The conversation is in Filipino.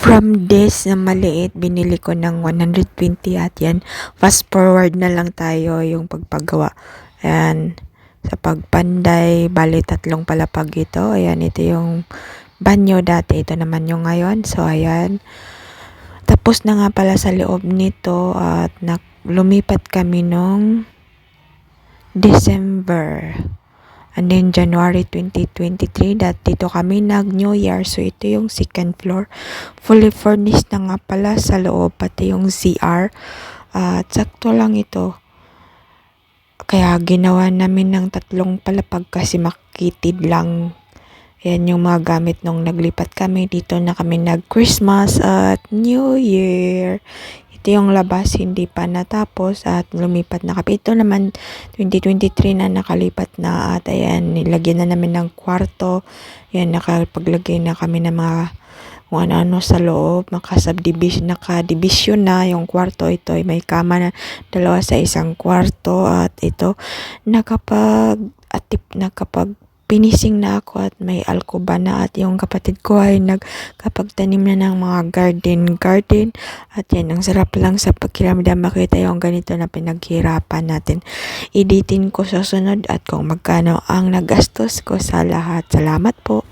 From this na maliit, binili ko ng 120 at yan, fast forward na lang tayo yung pagpagawa. Ayan, sa pagpanday, bali tatlong palapag ito. Ayan, ito yung banyo dati. Ito naman yung ngayon. So, ayan. Tapos na nga pala sa loob nito at na, lumipat kami nung December. And then January 2023, that dito kami nag New Year. So ito yung second floor. Fully furnished na nga pala sa loob, pati yung CR. At sakto lang ito. Kaya ginawa namin ng tatlong palapag kasi makitid lang. Yan yung mga gamit nung naglipat kami. Dito na kami nag-Christmas at New Year. Ito yung labas, hindi pa natapos at lumipat na kami. Ito naman, 2023 na nakalipat na at ayan, nilagyan na namin ng kwarto. Yan, nakapaglagay na kami ng mga kung ano-ano sa loob, nakasubdivision, nakadivision na yung kwarto. Ito ay may kama na dalawa sa isang kwarto at ito nakapag atip nakapag pinising na ako at may alcoba na at yung kapatid ko ay nagkapagtanim na ng mga garden garden. At yan ang sarap lang sa pakiramdam. Makita yung ganito na pinaghirapan natin. Editin ko sa sunod at kung magkano ang nagastos ko sa lahat. Salamat po